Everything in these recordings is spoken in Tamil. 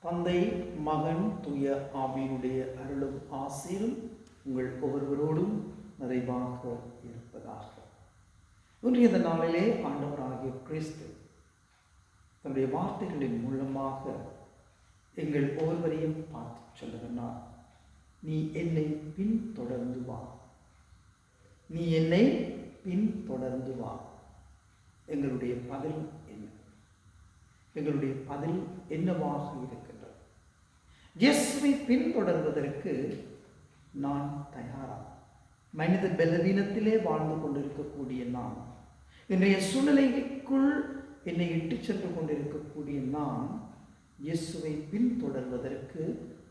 தந்தை மகன் துய ஆவியினுடைய அருளும் ஆசீரும் உங்கள் ஒவ்வொருவரோடும் நிறைவாக இருப்பதாக. இன்றைய இந்த நாளிலே ஆண்டவராகிய கிறிஸ்து தன்னுடைய வார்த்தைகளின் மூலமாக எங்கள் ஒவ்வொருவரையும் பார்த்து சொல்லுகிறார் நீ என்னை பின்தொடர்ந்து வா. நீ என்னை பின்தொடர்ந்து வா. எங்களுடைய பதில் என்ன? எங்களுடைய பதில் என்னவாக இருக்கின்றது? இயேசுவை பின்தொடர்வதற்கு நான் தயாரா? மனித பலவீனத்திலே வாழ்ந்து கொண்டிருக்கக்கூடிய நான் இன்றைய சூழ்நிலைக்குள் என்னை இட்டு சென்று கொண்டிருக்கக்கூடிய நான் இயேசுவை பின்தொடர்வதற்கு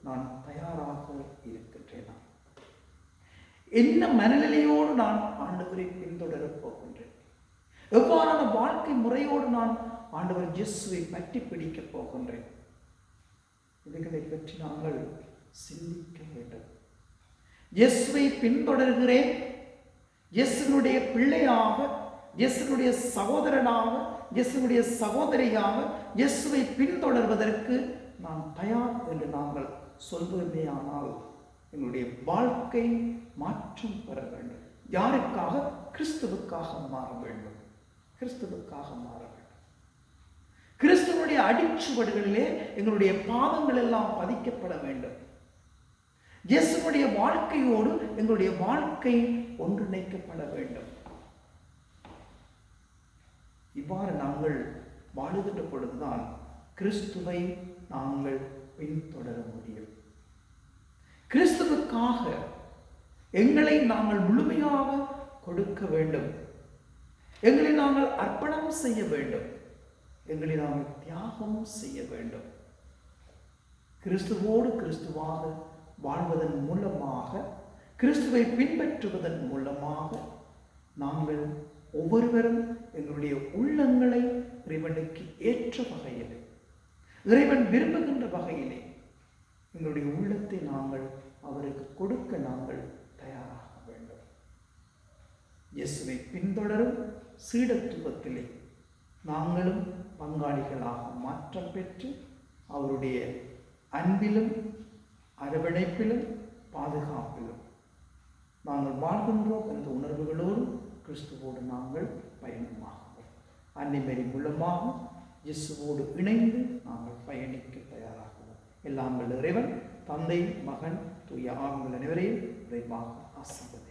நான் தயாராக இருக்கின்றேனா? என்ன மனநிலையோடு நான் ஆண்டவரை பின்தொடரப் போகின்றேன்? எவ்வாறான வாழ்க்கை முறையோடு நான் ஆண்டவர் இயேசுவை பற்றி பிடிக்கப் போகின்றேன். இவைகளை பற்றி நாங்கள் சிந்திக்க வேண்டும். இயேசுவை பின்தொடர்கிறேன். இயேசுனுடைய பிள்ளையாக இயேசுனுடைய சகோதரனாக இயேசுனுடைய சகோதரியாக இயேசுவை பின்தொடர்வதற்கு நான் தயார் என்று நாங்கள் சொல்வதேயானால் என்னுடைய வாழ்க்கை மாற்றம் பெற வேண்டும். யாருக்காக? கிறிஸ்துவுக்காக மாற வேண்டும். கிறிஸ்துவுக்காக மாற வேண்டும். கர்த்தருடைய அடிச்சுவடுகளிலே எங்களுடைய பாதங்கள் எல்லாம் பதிக்கப்பட வேண்டும். இயேசுடைய வாழ்க்கையோடு எங்களுடைய வாழ்க்கை ஒன்றிணைக்கப்பட வேண்டும். இவ்வாறு நாங்கள் வாழுகின்ற பொழுதுதான் கிறிஸ்துவை நாங்கள் பின்தொடர முடியும். கிறிஸ்துவுக்காக எங்களை நாங்கள் முழுமையாக கொடுக்க வேண்டும். எங்களை நாங்கள் அர்ப்பணம் செய்ய வேண்டும். எங்களை நாம் தியாகம் செய்ய வேண்டும். கிறிஸ்துவோடு கிறிஸ்துவாக வாழ்வதன் மூலமாக கிறிஸ்துவை பின்பற்றுவதன் மூலமாக நாங்கள் ஒவ்வொருவரும் எங்களுடைய உள்ளங்களை இறைவனுக்கு ஏற்ற வகையில் இறைவன் விரும்புகின்ற வகையிலே எங்களுடைய உள்ளத்தை நாங்கள் அவருக்கு கொடுக்க நாங்கள் தயாராக வேண்டும். இயேசுவை பின்தொடரும் சீடத்துவத்திலே நாங்களும் பங்காளிகளாக மாற்றம் பெற்று அவருடைய அன்பிலும் அரவணைப்பிலும் பாதுகாப்பிலும் நாங்கள் வாழ்கின்றோம் என்ற உணர்வுகளோடு கிறிஸ்துவோடு நாங்கள் பயணமாகுவோம். அன்னிமரி மூலமாக இயேசுவோடு இணைந்து நாங்கள் பயணிக்க தயாராகுவோம். எல்லாம் இறைவன் தந்தை மகன் தூய ஆண்கள் அனைவரையும் விரைவாக ஆசிர்வதி